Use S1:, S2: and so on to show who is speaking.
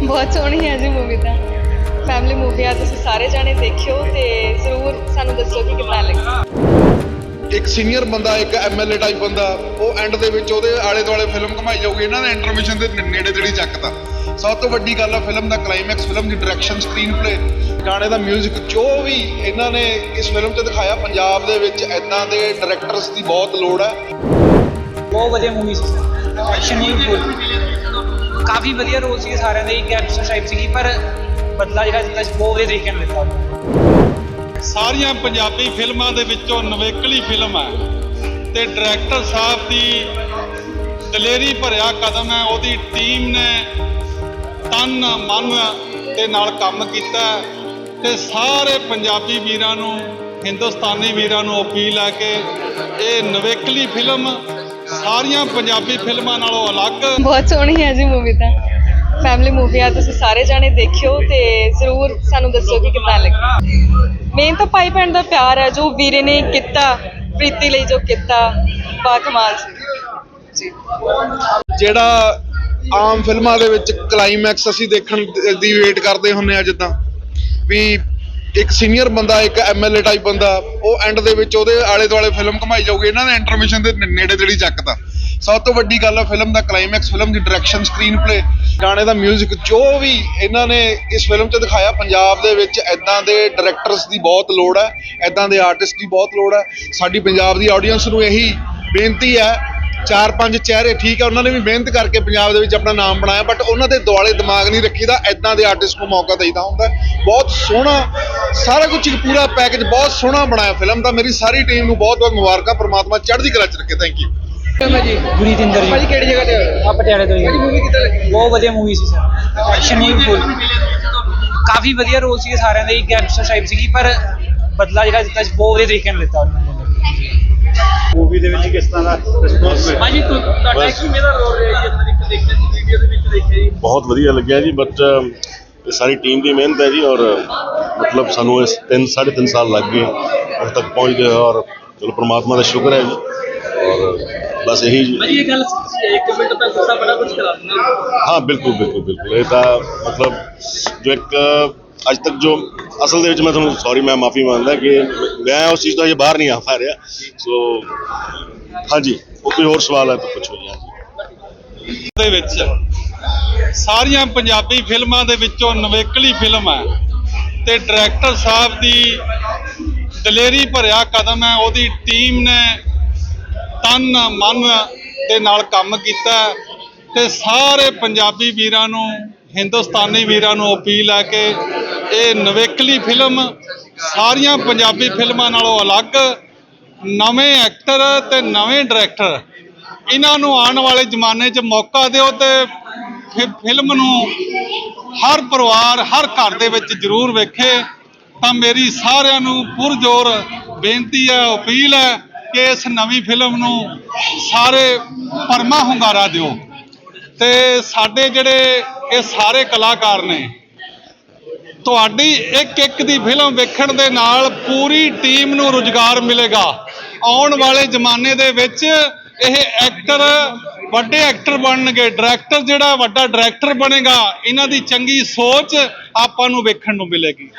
S1: ਬਹੁਤ ਸੋਹਣੀ ਹੈ ਜੀ ਮੂਵੀ ਤਾਂ। ਫੈਮਿਲੀ ਮੂਵੀ ਆ ਤੁਸੀਂ ਸਾਰੇ ਜਾਣੇ ਦੇਖਿਓ ਤੇ ਜ਼ਰੂਰ ਸਾਨੂੰ ਦੱਸਿਓ ਕਿ ਕਿੰਨਾ ਲੱਗਾ।
S2: ਇੱਕ ਸੀਨੀਅਰ ਬੰਦਾ ਇੱਕ ਐਮਐਲਏ ਟਾਈਪ ਬੰਦਾ ਉਹ ਐਂਡ ਦੇ ਵਿੱਚ ਉਹਦੇ ਆਲੇ ਦੁਆਲੇ ਫਿਲਮ ਘਮਾਈ ਜਾਊਗੀ ਇਹਨਾਂ ਨੇ ਇੰਟਰਮਿਸ਼ਨ ਦੇ ਨੇੜੇ ਤੇੜੀ ਚੱਕਤਾ। ਸਭ ਤੋਂ ਵੱਡੀ ਗੱਲ ਆ ਫਿਲਮ ਦਾ ਕਲਾਈਮੈਕਸ ਫਿਲਮ ਦੀ ਡਾਇਰੈਕਸ਼ਨ ਸਕਰੀਨ ਪਲੇ ਗਾਣੇ ਦਾ 뮤직 ਜੋ ਵੀ ਇਹਨਾਂ ਨੇ ਇਸ ਫਿਲਮ 'ਚ ਦਿਖਾਇਆ ਪੰਜਾਬ ਦੇ ਵਿੱਚ ਐਦਾਂ ਦੇ ਡਾਇਰੈਕਟਰਸ ਦੀ ਬਹੁਤ ਲੋੜ ਹੈ
S3: ਬਹੁਤ ਵਧੀਆ ਮੂਵੀ ਸੀ। ਐਕਸ਼ਨ ਹੀ ਫੁੱਲ ਕਾਫੀ ਵਧੀਆ ਰੋਲ ਸੀ ਸਾਰਿਆਂ ਦੇ, ਇੱਕ ਟਾਈਪ ਸੀਗੀ, ਪਰ ਬਦਲਾ ਜਿਹੜਾ ਦਿੱਤਾ ਸੀ, ਬਹੁਤ ਵਧੀਆ ਤਰੀਕੇ ਨਾਲ ਦਿੱਤਾ।
S4: ਸਾਰੀਆਂ ਪੰਜਾਬੀ ਫਿਲਮਾਂ ਦੇ ਵਿੱਚੋਂ ਨਵੇਕਲੀ ਫਿਲਮ ਹੈ ਤੇ ਡਾਇਰੈਕਟਰ ਸਾਹਿਬ ਦੀ ਦਲੇਰੀ ਭਰਿਆ ਕਦਮ ਹੈ, ਉਹਦੀ ਟੀਮ ਨੇ ਤਨ, ਮਨ ਦੇ ਨਾਲ ਕੰਮ ਕੀਤਾ ਹੈ ਤੇ ਸਾਰੇ ਪੰਜਾਬੀ ਵੀਰਾਂ ਨੂੰ, ਹਿੰਦੁਸਤਾਨੀ ਵੀਰਾਂ ਨੂੰ ਅਪੀਲ ਹੈ ਕਿ ਇਹ ਨਵੇਕਲੀ ਫਿਲਮ ਸਾਰੀਆਂ ਪੰਜਾਬੀ ਫਿਲਮਾਂ ਨਾਲੋਂ ਅਲੱਗ।
S1: ਬਹੁਤ ਸੋਹਣੀ ਹੈ ਜੀ ਮੂਵੀ ਤਾਂ। ਫੈਮਿਲੀ ਮੂਵੀ ਆ ਤੁਸੀਂ ਸਾਰੇ ਜਾਣੇ ਦੇਖਿਓ ਤੇ ਜ਼ਰੂਰ ਸਾਨੂੰ ਦੱਸਿਓ ਕਿ ਕਿੰਨਾ ਲੱਗਾ। ਮੇਨ ਤਾਂ ਭਾਈ ਭੈਣ ਦਾ ਪਿਆਰ ਹੈ ਜੋ ਵੀਰੇ ਨੇ ਕੀਤਾ ਪ੍ਰੀਤੀ ਲਈ ਜੋ ਕੀਤਾ ਬਾ ਕਮਾਲ ਸੀ
S2: ਜਿਹੜਾ ਆਮ ਫਿਲਮਾਂ ਦੇ ਵਿੱਚ ਕਲਾਈਮੈਕਸ ਅਸੀਂ ਦੇਖਣ ਦੀ ਵੇਟ ਕਰਦੇ ਹੁੰਨੇ ਆ ਜਿੱਦਾਂ ਵੀ ਇੱਕ ਸੀਨੀਅਰ ਬੰਦਾ, ਇੱਕ ਐਮਐਲਏ ਟਾਈਪ ਬੰਦਾ, ਉਹ ਐਂਡ ਦੇ ਵਿੱਚ ਉਹਦੇ ਆਲੇ ਦੁਆਲੇ ਫਿਲਮ ਘਮਾਈ ਜਾਊਗੀ। ਇਹਨਾਂ ਨੇ ਇੰਟਰਮਿਸ਼ਨ ਦੇ ਨੇੜੇ ਤੇੜੀ ਚੱਕਤਾ। ਸਭ ਤੋਂ ਵੱਡੀ ਗੱਲ ਆ ਫਿਲਮ ਦਾ ਕਲਾਈਮੈਕਸ ਫਿਲਮ ਦੀ ਡਾਇਰੈਕਸ਼ਨ ਸਕਰੀਨ ਪਲੇ ਗਾਣੇ ਦਾ 뮤직 ਜੋ ਵੀ ਇਹਨਾਂ ਨੇ ਇਸ ਫਿਲਮ 'ਚ ਦਿਖਾਇਆ, ਪੰਜਾਬ ਦੇ ਵਿੱਚ ਐਦਾਂ ਦੇ ਡਾਇਰੈਕਟਰਸ ਦੀ ਬਹੁਤ ਲੋੜ ਹੈ ਐਦਾਂ ਦੇ ਆਰਟਿਸਟ ਦੀ ਬਹੁਤ ਲੋੜ ਹੈ ਸਾਡੀ ਪੰਜਾਬ ਦੀ ਆਡੀਅנס ਨੂੰ ਇਹੀ ਬੇਨਤੀ ਹੈ ਚਾਰ ਪੰਜ ਚਿਹਰੇ ਠੀਕ ਹੈ ਉਹਨਾਂ ਨੇ ਵੀ ਮਿਹਨਤ ਕਰਕੇ ਪੰਜਾਬ ਦੇ ਵਿੱਚ ਆਪਣਾ ਨਾਮ ਬਣਾਇਆ ਬਟ ਉਹਨਾਂ ਦੇ ਦੁਆਲੇ ਦਿਮਾਗ ਨਹੀਂ ਰੱਖੀਦਾ ਐਦਾਂ ਦੇ ਆਰਟਿਸਟ ਨੂੰ ਮੌਕਾ ਦੇਈਦਾ ਹੁੰਦਾ। ਬਹੁਤ ਸੋਹਣਾ ਸਾਰਾ ਕੁਝ ਇੱਕ ਪੂਰਾ ਪੈਕੇਜ ਬਹੁਤ ਸੋਹਣਾ ਬਣਾਇਆ ਫਿਲਮ ਦਾ ਮੇਰੀ ਸਾਰੀ ਟੀਮ ਨੂੰ ਬਹੁਤ ਬਹੁਤ ਮੁਬਾਰਕਾਂ ਪ੍ਰਮਾਤਮਾ ਚੜ੍ਹਦੀ ਕਲਾ ਚ ਰੱਖੇ ਥੈਂਕ ਯੂ
S3: ਜੀ।
S5: ਭਾਜੀ ਕਿਹੜੀ ਜਗ੍ਹਾ ਤੇ ਹੋਇਆ
S3: ਆ ਪਟਿਆਲੇ ਤੋਂ ਜੀ
S5: ਮੂਵੀ ਕਿੱਦਾਂ ਲੱਗੀ?
S3: ਬਹੁਤ ਵਧੀਆ ਮੂਵੀ ਸੀ ਸਰ। ਐਕਸ਼ਨ ਹੀ ਫੁੱਲ ਕਾਫੀ ਵਧੀਆ ਰੋਲ ਸੀ ਸਾਰਿਆਂ ਦੇ ਗੈਂਗਸਟਰ ਟਾਈਪ ਸੀਗੀ ਪਰ ਬਦਲਾ ਜਿਹੜਾ ਦਿੱਤਾ ਸੀ ਬਹੁਤ ਵਧੀਆ ਤਰੀਕੇ ਨਾਲ ਦਿੱਤਾ ਉਹਨੇ।
S6: ਮੂਵੀ ਦੇ ਵਿੱਚ ਕਿਸ ਤਰ੍ਹਾਂ ਦਾ ਰਿਸਪੌਂਸ ਮਿਲਿਆ
S5: ਤੁ- ਤੁਹਾਡਾ ਕਿਵੇਂ ਦਾ ਰੋਲ ਰਿਹਾ ਜੀ ਅੰਦਰ ਇੱਕ ਦੇਖਿਆ ਜੀ ਵੀਡੀਓ ਦੇ ਵਿੱਚ ਦੇਖਿਆ ਜੀ।
S6: ਬਹੁਤ ਵਧੀਆ ਲੱਗਿਆ ਜੀ ਬਟ ਇਹ ਸਾਰੀ ਟੀਮ ਦੀ ਮਿਹਨਤ ਹੈ ਜੀ ਔਰ ਮਤਲਬ ਸਾਨੂੰ ਇਸ 3 3.5 ਸਾਲ ਲੱਗ ਗਏ ਅੱਜ ਤੱਕ ਪਹੁੰਚਦੇ ਹੋਏ ਔਰ ਚਲੋ ਪ੍ਰਮਾਤਮਾ ਦਾ ਸ਼ੁਕਰ ਹੈ ਜੀ ਔਰ ਬਸ ਇਹੀ ਜੀ।
S5: ਭਾਜੀ ਇਹ ਗੱਲ ਇੱਕ ਮਿੰਟ ਤੱਕ ਗੁੱਸਾ ਬੜਾ ਕੁਝ ਕਰਾ ਦਿੰਦਾ
S6: ਹਾਂ ਬਿਲਕੁਲ ਬਿਲਕੁਲ ਬਿਲਕੁਲ ਇਹ ਤਾਂ ਮਤਲਬ ਜੋ ਇੱਕ ਅੱਜ ਤੱਕ ਜੋ ਅਸਲ ਦੇ ਵਿੱਚ ਮੈਂ ਤੁਹਾਨੂੰ ਸੌਰੀ ਮੈਂ ਮਾਫੀ ਮੰਗਦਾ ਕਿ ਮੈਂ ਉਸ ਚੀਜ਼ ਤੋਂ ਅਜੇ ਬਾਹਰ ਨਹੀਂ ਆ ਪਾ ਰਿਹਾ। ਸੋ ਹਾਂਜੀ, ਉਹ ਕੋਈ ਹੋਰ ਸਵਾਲ ਹੈ ਤਾਂ ਪੁੱਛੋ ਜੀ
S4: ਦੇ ਵਿੱਚ ਸਾਰੀਆਂ ਪੰਜਾਬੀ ਫਿਲਮਾਂ ਦੇ ਵਿੱਚੋਂ ਨਵੇਕਲੀ ਫਿਲਮ ਹੈ ਤੇ ਡਾਇਰੈਕਟਰ ਸਾਹਿਬ ਦੀ ਦਲੇਰੀ ਭਰਿਆ ਕਦਮ ਹੈ, ਉਹਦੀ ਟੀਮ ਨੇ ਤਨ, ਮਨ ਦੇ ਨਾਲ ਕੰਮ ਕੀਤਾ ਤੇ ਸਾਰੇ ਪੰਜਾਬੀ ਵੀਰਾਂ ਨੂੰ, ਹਿੰਦੁਸਤਾਨੀ ਵੀਰਾਂ ਨੂੰ ਅਪੀਲ ਹੈ ਕਿ ਇਹ ਨਵੇਕਲੀ ਫਿਲਮ ਸਾਰੀਆਂ ਪੰਜਾਬੀ ਫਿਲਮਾਂ ਨਾਲੋਂ ਅਲੱਗ, ਨਵੇਂ ਐਕਟਰ ਤੇ ਨਵੇਂ ਡਾਇਰੈਕਟਰ। ਇਹਨਾਂ ਨੂੰ ਆਉਣ ਵਾਲੇ ਜ਼ਮਾਨੇ 'ਚ ਮੌਕਾ ਦਿਓ ਤੇ ਫਿ- ਫਿਲਮ ਨੂੰ ਹਰ ਪਰਿਵਾਰ, ਹਰ ਘਰ ਦੇ ਵਿੱਚ ਜ਼ਰੂਰ ਵੇਖੇ। ਤਾਂ ਮੇਰੀ ਸਾਰਿਆਂ ਨੂੰ ਪੁਰਜ਼ੋਰ ਬੇਨਤੀ ਹੈ, ਅਪੀਲ ਹੈ ਕਿ ਇਸ ਨਵੀਂ ਫਿਲਮ ਨੂੰ ਸਾਰੇ ਪਰਮਾ ਹੁੰਗਾਰਾ ਦਿਓ। ਤੇ ਸਾਡੇ ਜਿਹੜੇ ਇਹ ਸਾਰੇ ਕਲਾਕਾਰ ਨੇ ਤੁਹਾਡੀ ਇੱਕ ਇੱਕ ਦੀ ਫਿਲਮ ਵੇਖਣ ਦੇ ਨਾਲ ਪੂਰੀ ਟੀਮ ਨੂੰ ਰੁਜ਼ਗਾਰ ਮਿਲੇਗਾ। ਆਉਣ ਵਾਲੇ ਜ਼ਮਾਨੇ ਦੇ ਵਿੱਚ ਇਹ ਐਕਟਰ, ਵੱਡੇ ਐਕਟਰ ਬਣਨਗੇ। ਡਾਇਰੈਕਟਰ ਜਿਹੜਾ ਵੱਡਾ ਡਾਇਰੈਕਟਰ ਬਣੇਗਾ, ਇਹਨਾਂ ਦੀ ਚੰਗੀ ਸੋਚ ਆਪਾਂ ਨੂੰ ਵੇਖਣ ਨੂੰ ਮਿਲੇਗੀ।